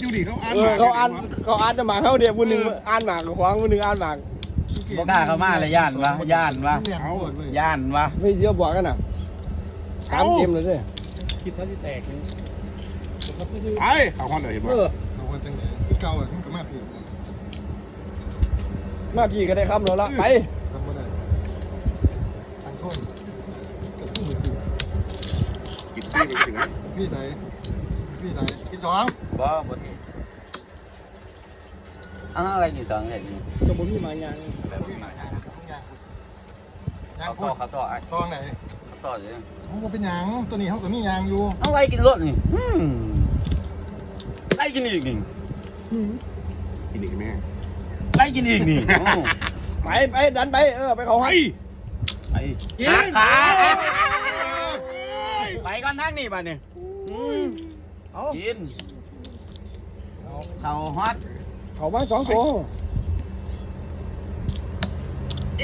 อยู่ดิเขาอ่านเออเขาอ่านเขาอ่านจะหมากเขาเดียวผู้หนึ่งอ่านหมากขวางผู้หนึ่งอ่านหมากบ่กล้าเข้ามาเลยย่านวะย่านวะเนี่ยเอาหมดเลยย่านวะไม่เชื่อบอกกันน่ะสามเกมเลยเด้คิดว่าจะแตกเลยไอ้เขาฮอดเลยเห็นเอป่ะอเอาคนจังไหนคือเก่าอะมันก็มาผิดมาพี่ก็ได้ครับเราละไปทำไม่ได้ทันโทษกับผู้มือถือกินที่นี่ถึงนะพี่ไหน พี่ไหนพี่สองบ่บ่ที่อ้าวอะไรนี่สองเฮ็ดนี่ก็บ่มีหมายางแบบพี่มาใช่นะต้องยางยางเขาพูต่อดเขาต่อไอ้ตองไหนเขาต่อเลยมันก็เป็นยางตัวนี้เขาก็มียางอยู่เอาอะไรกินรถนี่อืมไล่กินอีกนี่กินอีกแม่ไล่กินอีกนี่โอ้ไปไปดันไปเออไปเขาไอ้ให้ไปขาขาไปก่อนทางนี้บัดนี้อืม เอากินเอาเขาฮอตเขามาสองตัว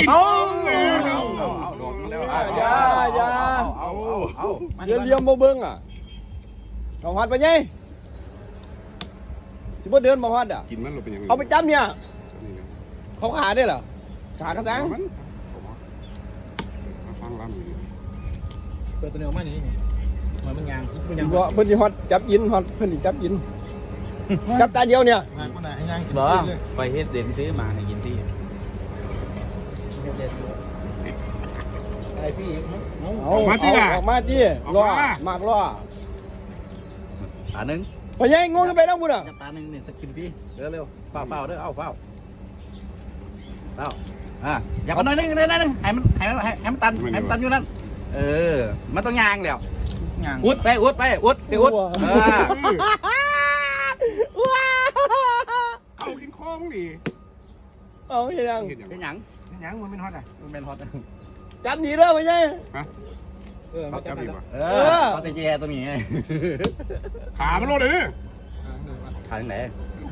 เอาเอาเอาเอาโดดมาแล้วอย่าอย่าเอาเอาเอาเดี๋ยวเลี้ยมบ่เบิ่งอะเขาฮัดไปไงสิบ่เดินบ่ฮัดอะกินมันเราเป็นยังไงเอาไปจับเนี่ยเขาขาได้เหรอขากระซังมันฟังรำอยู่เปิดตัวเดียวมานี่นี่ มันมันยางมันยางบ่เพิ่นสิฮอดจับยินฮอดเพิ่นสิจับยินจับตาเดียวเนี่ยยางคนไหนให้ยางกินบ่เลยไปเฮ็ดเด่นซื้อมาให้กินที่ไอพี่มั้งเอาออกมาที่รอมากรอตาหนึ่งไปยังงงกันไปแล้วพุ่นอะจับตาหนึ่งนี่สกินพี่เร็วเร็วเฝ้าเฝ้าเด้อเอาเฝ้าเฝ้าอะอย่ามาหน่อยนึงหน่อยนึงให้มันให้มันให้มันตันให้มันตันอยู่นั่นเออมันต้องยางแล้ว อุดไปอุดไปอุดไปอุดเออว้าเอากินคอมึงดิเอาเฮ็ดยังเห็นยังเป็นหยังยางมันเป็นฮอตอะมันเป็นฮอตจับหนีเด้อไปยังเออเขามาจัจับบไปดีแล้วป่ะเออเขาจะแย่ตัวนี้ไงขามันโลดเลยเนี่ยยางเลยว่ะทางไหน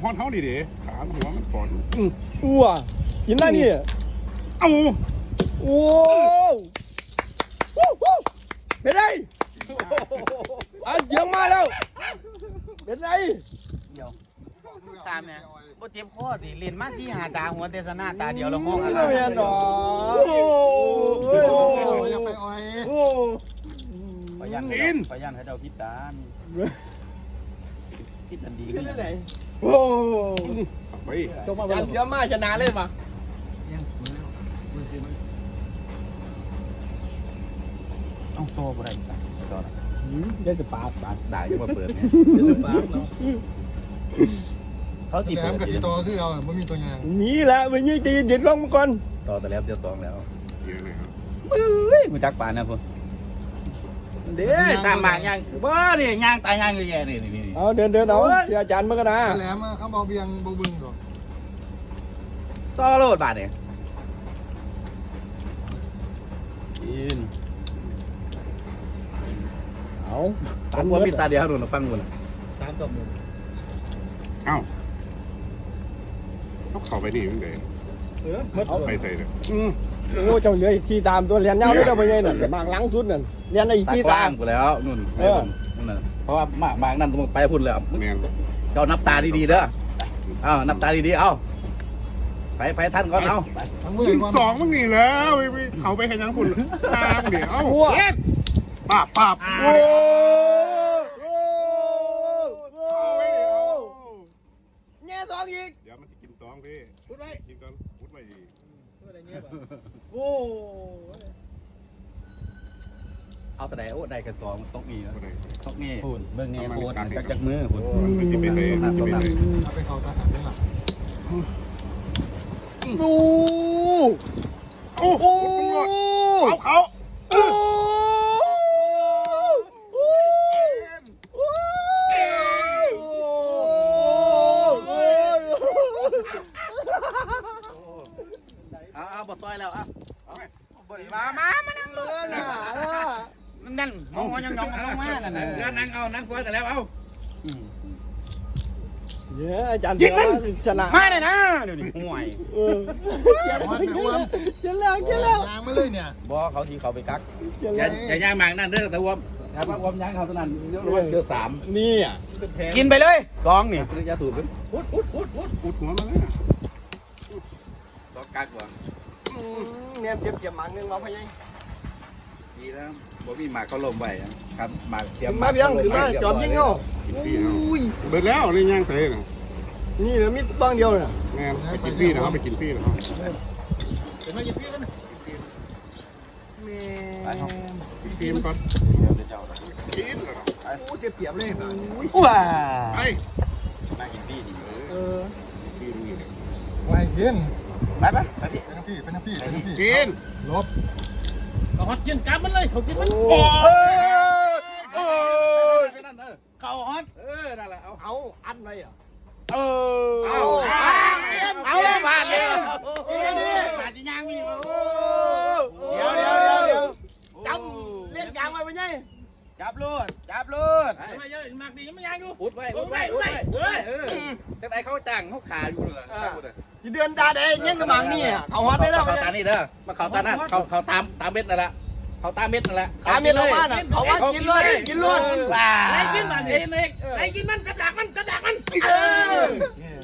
ฮอดเท้าดิเด้ขาหัวมันปอดอ้วกินได้นี่เอ้าโอ้เป็นไร อะเยี่ยมมาแล้ว เป็นไรเดี๋ยวตามเนี่ยบ่เจ็บคอดิเรียนมาสี่หาตาหัวเตสนาตาเดียวแล้วห้องนี่อะไรก็เป็นดอกโอ้อย่าไปอ่อยโอ้ขอยันขอยันให้เจ้าคิดการคิดอันดีขึ้นโอ้ไปจานเสียมาชนะเลยปะเอ้าโตบ่ได้ ต่อได้สปาร์กบาดได้ยังมาเปิดเนี่ยจะสุปาร์กเนาะเขาสิแหลเปิมดกับสีโตคือเอาไม่มีตัวยางมีแหละมันยี่ตีเด็ดลงมาก่อนต่อแต่แล้วเดี๋ยวตองแล้วเยอะเลยครับเฮ้ยมึงจักปานนะพุ่นเด้ตามหมากยังบ่นี่ยางตายยางอยู่แย่นี่นี่เอาเดินเดินเอาเสียจานมากันนะแหลมเขาเบาเบียงเบาบึงหรอกต่อโลดบาดนี่กิน เอาตามว่ามีตาเดียวนู่นฟังนู่นสามต่อหนึ่งเอ้าเขาเข้าไปนี่มึงเด้เออมัดไปใส่เลยอืมโอ้เจ้าเหลืออีกที่ตามตัวเรียนยาวเลยเจ้าไปไงน่ะมากหลังสุดนั่นเรียนได้อีกตาที่กว้าตางม กูแล้วนู่นนั่นน่ะเพราะว่าหมากหมากนั่นต้องไปพุ่นแล้วแมนเจ้านับตาดีๆเด้อเอ้านับตาดีๆเอ้าไปไปท่านก่อนเอาทั้งมือกินก่อนสองมึงนี่แล้วไปไปเขาไปให้ยังคุณตามเดี๋ยวเอ้าเอ็ด ป้าบป้าบโอ้โหเอาไว้เอาแง่สองอีกเดี๋ยวมันจะกินสองพี่พูดไว้กินก่อนพุดไว้ดีพูดอะไรเงี้ยป่ะโอ้เอาแต่ไหนโอ้ได้กันสองต้องมีนะบ่ได้ต้องมีพูนเบิ่งนี่โคตรจักจักมือพูนมันไม่ใช่ไปเลยมันจะไปเลยเอาไปเขาทหารนี่หลับโอ้โอ้โหเอาเขา โอ้โอ้ เอาเอาบ่ซอยแล้วอะเอาไงบ่ได้มามามานั่งลงนั่นมองยังยองลงมานั่นน่ะนั่งเอานั่งซอยแต่แล้วเอาเย้อาจารย์เสือชนะมาเลยนะเดี๋ยวนี้ห่วยเออเจแล้วเจแล้วยางมาเลยเนี่ยบ่เขาสิเขาไปกักเจอแล้ย่าวอย่าย่างหมากนั่นเด้อแต่ว่าอย่ามาอมยังเขาตอนนั้นเดี๋ยวรวยเจอสามนี่อะเป็นแผลกินไปเลยสองนี่ปริญญาสูบไปพุดพุดพุดพุดอุดหัวมาเลยนะต่อกักว่ะ เนี่ยเจ็บเจ็บหมังนึงมาพะยัยดีแล้วบ่มีหมากเขาลมไว้ครับหมากเตรียมมาเพียงถึงมาจอมยิงเขากินฟรีเอาเบิดแล้วนี่ย่างเตะนะนี่เหลือมีบ้างเดียวน่ะแม่ไปกินฟรีนะเขาไปกินฟรีนะเป็นมาหยิบพี่กันไปห้องกินฟรีมันก่อนเดี๋ยวเจ้ากินเหรอโอ้เสียเปรียบเลยว้าไปมากินที่นี่เออฟรีนี่เลยไว้กิน ไปไปไปพี่เป็นน้ำพี่เป็นน้ำพี่เป็นน้ำพี่กินลบเขาฮัดกินกลับมันเลยเขากินมันโอ้ยเออนั่นเออเขาฮอตเออนั่นแหละเอาเอาอันไหนอะเออเอาเอาเอาบาดเลยบาดจีนางมีโอ้ เดี๋ยวเดี๋ยวเดี๋ยวเดี๋ยวจำเล่นกลางไว้ไปไง จับลูดจับลูดทำไมเยอะมากดียังไม่ยังอยู่อุดไว้อุดไว้อุดไว้เออเออแต่ไหนเขาจังเขาขาอยู่เลยที่เดือนตาแดงยังกระมังนี่อะเขาฮอตได้แล้วเขาตานี่เด้อมาเขาตานั่นเขาเขาตามตามเม็ดนั่นแหละเขาตามเม็ดนั่นแหละตามเมียเราบ้านอะเขาว่ากินเลยกินเลยว้าไอ้กินมันเอ็นเอ็กไอ้กินมันกับดักมันกับดักมันเออ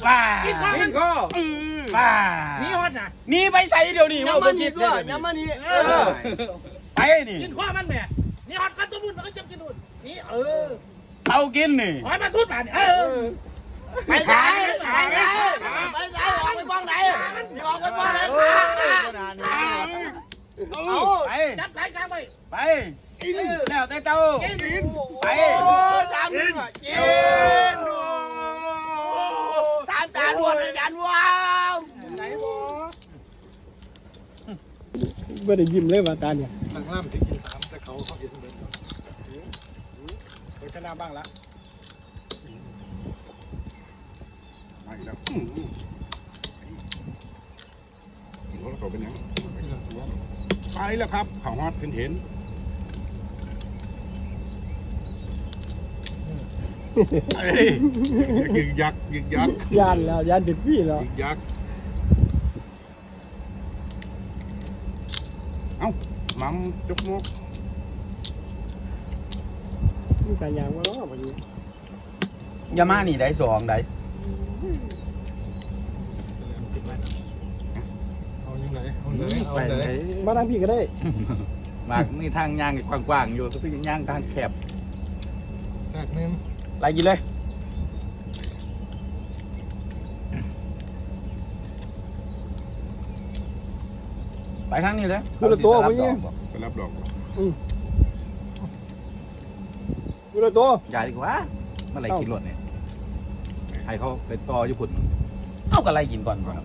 ว้ากินข้าวกิมันนก็ว้านี่ฮอตนะนี่ไปใส่เดี๋ยวนี้ย้ำมานี่ด้วยย้ำมานี่เออไปนี่กินข้าวมันแม่ นี่ฮอตกันตัวบุญมันก็จะกินนู่นนี่เออเอากินนี่หอยมาทุดมาเนี่ยเออไปไหนไปไหนไปไหนออกไปบ้องไหนออกไปบ้องไหนเอาไปจับสายกลางไปไปกินแล้วแต่เจ้ากินไปจานนึงอะกินจานจานรวดเลยจานรวมไหนบ่ไม่ได้ยิ้มเลยว่าตาเนี่ยทางล่างถึงกินสามแต่เขาเขากินเบิร์ด ชนะบ้างละมาอีกแล้วอืมกินรถเขาเป็นยังไม่เหลือตัวไปแล้วครับเขาฮอตเห็นเห็นเอ้ยยึกยักยึกยักยานแล้วยานติดพี่แล้วยึกยักเอ้ามัมจกมก มีการยางมาแล้ววันนี้ยามานี่ได้สองได้เอายังไงเอาเลยเอาเลยมาทางพี่ก็ได้ มากนี่ทางย่างกว้างๆอยู่ทุกย่างทางแคบแทรกนึงไล่กินเลยไปทางนี้เลยคือตัวไปเนี่ยไปรับดอก กูละตัวอย่าดีกว่าเมื่อไหรกินรถเนี่ยให้เขาไปต่อญี่ปุ่นเอากันไล่กินก่อนครับ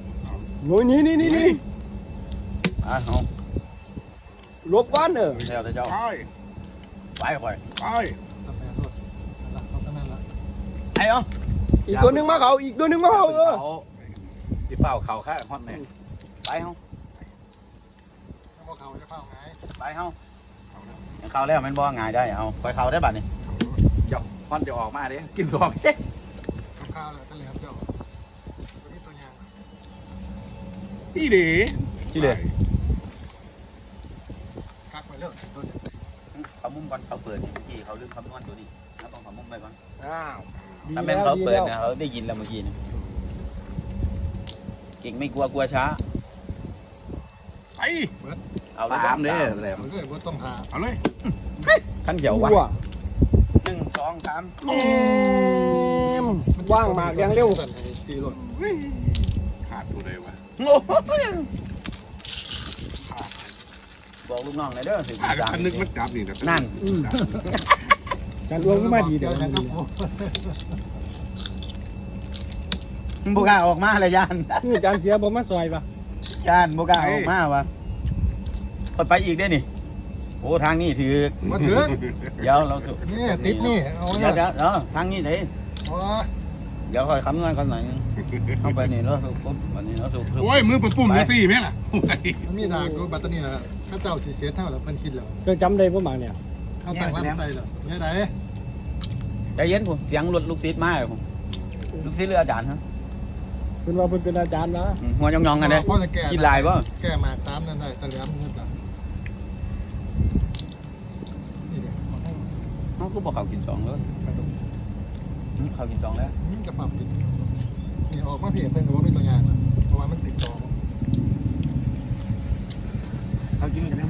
หน่วยนี้นี่นี่นี่อะเอาลบก้อนเนอะแล้วแต่เจ้าไปไปค่อยไปทำแผนรถละเขาตั้งนั้นละไอ้เอ้าอีกตัวหนึงมาเขาอีกตัวหนึงมาเขาเออเขาที่เฝ้าเขาข้าฮอตเนี่ยไปเฮาถ้าพวกเขาจะเข้าไงไปเฮายังเข้าแล้วแมันบ่ง่ายได้เอาไปเข้าได้บัดนี้ เจ้าฮอตจะออกมาดิกินสองเอ๊ะข้าวๆเลยทะเลครับเจ้าตัวนี้ตัวยางนี่ดีที่เหลือกักไปเรื่อยตัวนี้เขามุมก่อนเขาเปิดนี่เมื่อกี้เขาลืมคำนวณตัวนี้เขาต้องเขามุมไปก่อนอ้าวถ้าแม่นเขาเปิดเนี่ยเขาได้ยินแล้วเมื่อกี้นี่เก่งไม่กลัวกลัวช้าไปเอาเลยสามเด้อแหลมเอาเลยว่าต้องหาเอาเลยขั้นเขียววะว้าหนึ่งส องสามเอ็มว่างมากยังเร็วสั่นให้ตีรถขาดตัวเลยวะโอ้ยบอกลูกน้องเลยเด้อถึงขาดสามคันนึกมันจับนี่นะนั่นการรวมก็มาดีเดี๋ยวยังครับบุกล้าออกมาเลยยานคือจานเสียผมมาซอยปะยานบุกล้าออกมาวะกดไปอีกได้นี่โอ้ทางนี้ถือมาถึงเดี๋ยวเราสุนี่ติดนี่เอาเดี๋เนี่ยวยเดี๋ยวเดี๋ยวทางนี้ไหนอ๋อเดี๋ยวค่อยคำนวณก่อนหน่อยนึงเข้าไปนี่เราสุปุ๊บวันนี้เราสุโอ้ยมือปุ่มๆเลยสิแม่ล่ะโอ้ยมันมีดากดูบัตรนี่นะข้าเจ้าสีเสียเท่าแล้วมันคิดแล้วก็จำได้ประมาณเนี่ยเข้าตั้งรับใส่แล้วเนี่ยไหนใจเย็นผมเสียงรถลูกศิษย์มาเลยผมลูกศิษย์หรืออาจารย์ฮะเป็นว่าเป็นเป็นอาจารย์นะอืมหัวยองๆกันเลยพ่อจะแก้กินลายป่ะแก้มาตามนั่นได้ตะเหลียมนี่จ้ะนี่ เดี๋ยวเขาก็บอกเขากินสองเลยอืมเขากินสองแล้วนี่จะปรับกินนี่ออกมาเพียงแต่ว่าเป็นตัวอย่างนะเพราะว่ามันติดสองเขากินกันแล้ว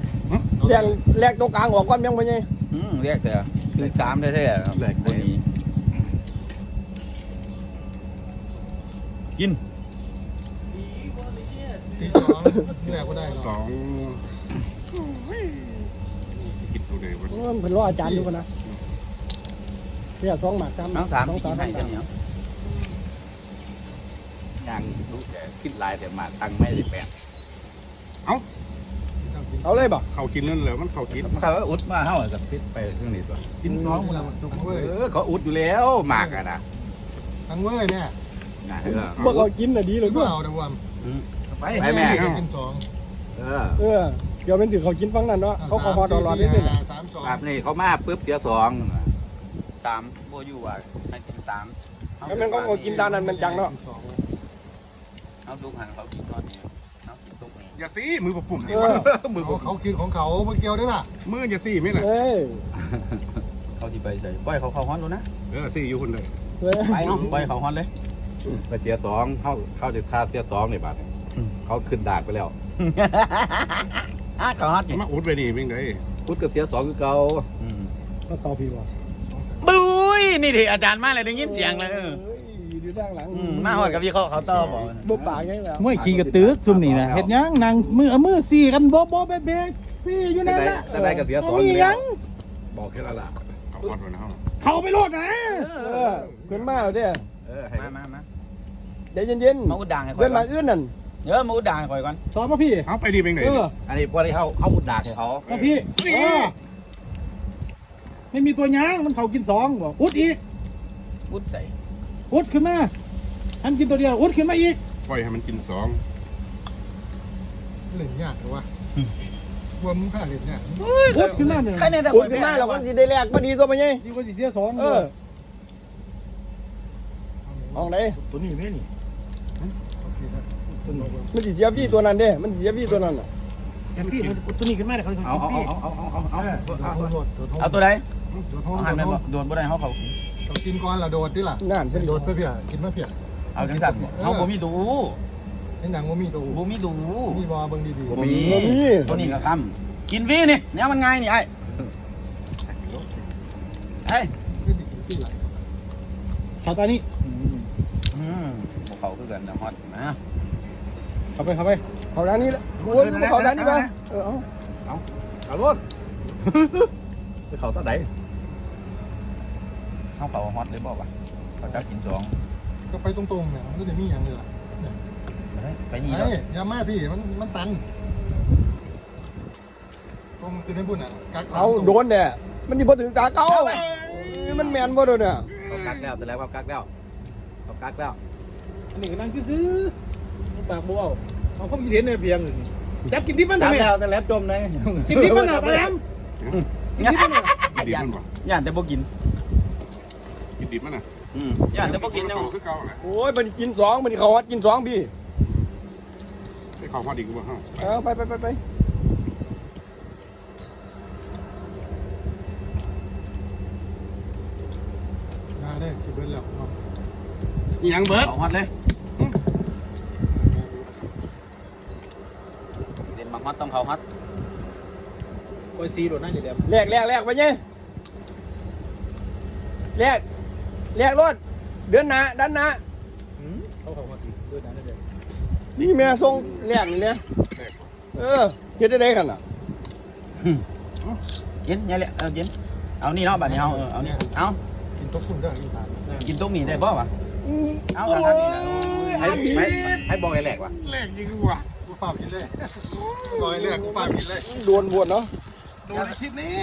แรกแรกตัวกลางออกก่อนยังไปไงอืมแรกแต่คือสามแท้ๆครับแรกตัวนี้กินตีสองนี่แหละก็ได้สองคิดดูเลยว่ามันเป็นรออาจารย์อยู่กันนะ เที่ยสองหมากจำน้องสามสองกินสามให้กันเนี่ยยังรู้แต่คิดลายแต่มาตังค์ไม่ได้แปลงเอาเลยบ่เขากินนั่นเลยมันเขากินมันเขาว่าอุดมาเท่ากับฟิตไปเครื่องนี้ตัวกินสองหมดแล้วทั้งเว้ยเออเขาอุดอยู่แล้วหมากอะนะทั้งเว้ยเนี่ยนะเออพวกเรากินน่ะดีเลยก็ด้วยเอาแต่ว่าไปไปแม่กินสองเออเออเดี๋ยวเป็นถือเขากินฟังนั่นเนาะเขาขอฮอดอรอดได้เลยสามสองแบบนี้เขามาปุ๊บเสียสอง สามโบอยู่อะให้กินสามแล้วมันก็เอากินตานั้นมันจังเนาะสองเอาซุกหันเขากินทอดนี้เอากินซุกนี้อย่าซีมือปปุ่มเอนี่อวะมือผเขามเขากินของเขาเมื่อกี้ได้ป่ะมืออย่าซีไม่แหละเอ้ยเขาที่ไปใส่ปล่อยเขาเข้าฮ้อนแล้วนะเออซีอยู่คนเลยเอ้ยไปเนาะปล่อยเขาฮ้อนเลยไปเสียสองเข้าเข้าจะค่าเสียสองในบาทเขาขึ้นดากไปแล้วอะเขาฮ้อนอยู่มาอุดไปนี่เป็นไงพุทธกับเสียสองคือเก่าก็ต่อพี่บ่บุ้ ยนี่ดิอาจารย์มาเลยได้ยินเสียงเลยเออเอ้ยอยู่ด้านหลังอืมมาหอดกับพี่เขาเขาต่อบอกบ่ปากไงแล้วมวยขี่กระตึกซุ่มนี่นะเฮ็ดหยังนางมือเอามือซี่กันบ่บ่แบ๊ะๆซี่อยู่แต่นั่นได้ละแต่ได้กับเสียสองมีอยู่หแล้ยัวงบอกแค่นั้นละเอาฮอดไปนะฮะเข้าไปโลดนะเออขึ้นมาแล้วเด้อเออให้มามามาใจเย็นมาอุดด่างให้ๆข่อเดิยนก่มาอนอื่นนั่นเดี๋ยวมาอุดด่างให้ข่อยก่อนสอนมาพี่ เอาไปดีเป็นไงเอออันนี้พวกที่เขาเขาอุดดากให้เขามาพี่เออ ไม่มีตัวหยางมันเขากินสองบอกอุดอีก อุดใส่อุดขึ้นมาอันกินตัวเดียวอุดขึ้นมาอีกปล่อยให้มันกินสองเล่นยากเลยวะรวมค่าเล่นยากอุดขึ้นมาเนี่ยใครเนี่ยแต่ขุดขึ้นมาแล้วก็สิได้แลกบ่ดีตัวไปไงดีกว่าสิเสียสองเออห้องไหนตัวนี้แม่นี่มันสิเสียพี่ตัวนั้นเด้มันสิเสียพี่ตัวนั้นน่ะแอมพี่ตัวนี้ขึ้นมาเดี๋ยวเขาเอาเอาเอาเอาเอาเอาเอาโดดโดด โดดเอาตัวใดโดดห้องเอาหันไปบ่โดนบ่ได้เขาเขาต้องกินก่อนละโดดดิล่ะนั่นเป็น โดดเพื่อเพียกินเพื่อเพียเอาจังสัตว์เขาบ่มีดูไอ้หนังว่ามีตัวบ่มีดูมีบอเบิ่งดีบ่บ่มีมี ตัวนี้ก็คำกินฟรีนี่เนี่ยมันง่ายนี่ไอ้ไอ้ๆขึ้นอีกที่ไหลเขาตอนนี้อืมบ่เขาคือกันนะฮอดนะ เข้าไปเข้าไปเขาด้านนี้ละโอ้ยเขาด้านนี้ไปเออเอาเอารถไปเขาตั้งไหน เขาเขาฮอตเลยบอกว่าเขาจะกินสองก็ไปตรงๆเนี่ยมันก็จะมีอย่างนี้ล่ะไปนี่ไอ้แล้วยามาพี่มันมันตันตรงคือในบุญอะเขาโดนเนี่ยมันนี่พอถึงตาเขามันแมนบ่โดนเนี่ยเขากักแล้วแต่แล้วเขากักแล้วเขากักแล้วอันนี้ก็นั่งซื้อปากบัวเอาเขากินเห็นเนี่ยเพียงจับกินที่มันทำไมแล้วแต่แล้วจมเลยกินที่มันอะไปแล้วกินดิบมันบ่ย่านแต่บ่กินกิน ดิบมันน่ะอืมย่านแต่บ่กินยังคือเก่าแหละโอ้ยมันกินสองมันเขาวัดกินสองพี่ให้เขาฮอดอีกบ่ฮะเอาไปไปไปไปได้ได้สิเบิ้ลแล้วอีหยังเบิดเขาฮอตเลยเด่นมาฮอตต้องเขาฮอตโอ้ยซีโดดนั่นอยู่แล้วแลกแลกแลกไปไงแลก แลกรถเดือนหน้าด้านหน้าเขาเขามาทีเดินนั่นเลยนี่แม่ส่งแลกนี่เนี่ยเออเฮ็ดได้ได้กันน่ะเย็นเนี่ยแหละเอาเย็นเอานี่เนาะบัดนี้เอาเออเอานี่เอากินตุ๊กซุ่มได้อีสานกินตรงนี้ได้บ่วะเอาโอ้ทางนี้นะยให้ให้ให้บอกไอ้แหลกว่ะแรกยิงว่ะกูฝากกินเลยลอยแรกกูฝากกินเลยโดนบวชเนาะโดนอาทิตย์นี้